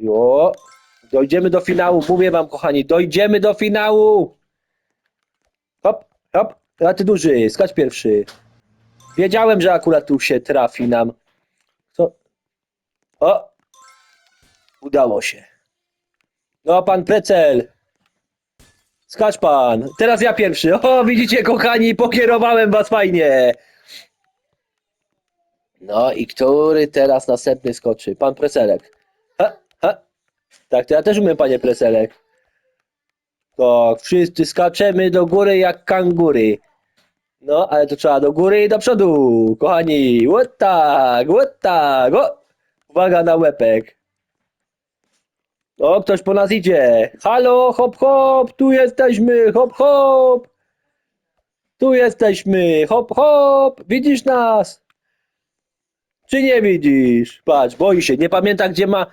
Jo. Dojdziemy do finału, mówię wam, kochani, dojdziemy do finału! Hop, hop, a ty duży, skacz pierwszy. Wiedziałem, że akurat tu się trafi nam. Co? O! Udało się. No, pan Precel. Skacz pan. Teraz ja pierwszy. O, widzicie, kochani, pokierowałem was fajnie. No i który teraz następny skoczy? Pan Preselek. Ha, ha. Tak, to ja też umiem, panie Preselek. Tak, wszyscy skaczemy do góry jak kangury. No, ale to trzeba do góry i do przodu, kochani. What tak, what tak. O! Uwaga na łepek. O, ktoś po nas idzie. Halo, hop, hop, tu jesteśmy, hop, hop. Tu jesteśmy, hop, hop. Widzisz nas? Czy nie widzisz? Patrz, boi się, nie pamięta, gdzie ma,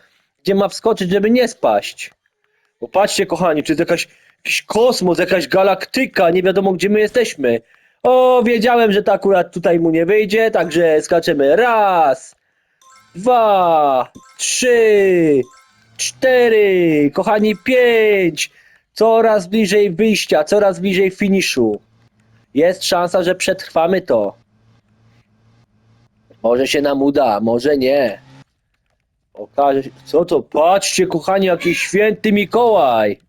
gdzie ma wskoczyć, żeby nie spaść. Bo patrzcie, kochani, czy to jakaś, jakiś kosmos, jakaś galaktyka, nie wiadomo, gdzie my jesteśmy. O, wiedziałem, że to akurat tutaj mu nie wyjdzie, także skaczemy. Raz, dwa, trzy, cztery, kochani, pięć. Coraz bliżej wyjścia, coraz bliżej finiszu. Jest szansa, że przetrwamy to. Może się nam uda, może nie. Okaże się, co to? Patrzcie, kochani, jaki święty Mikołaj.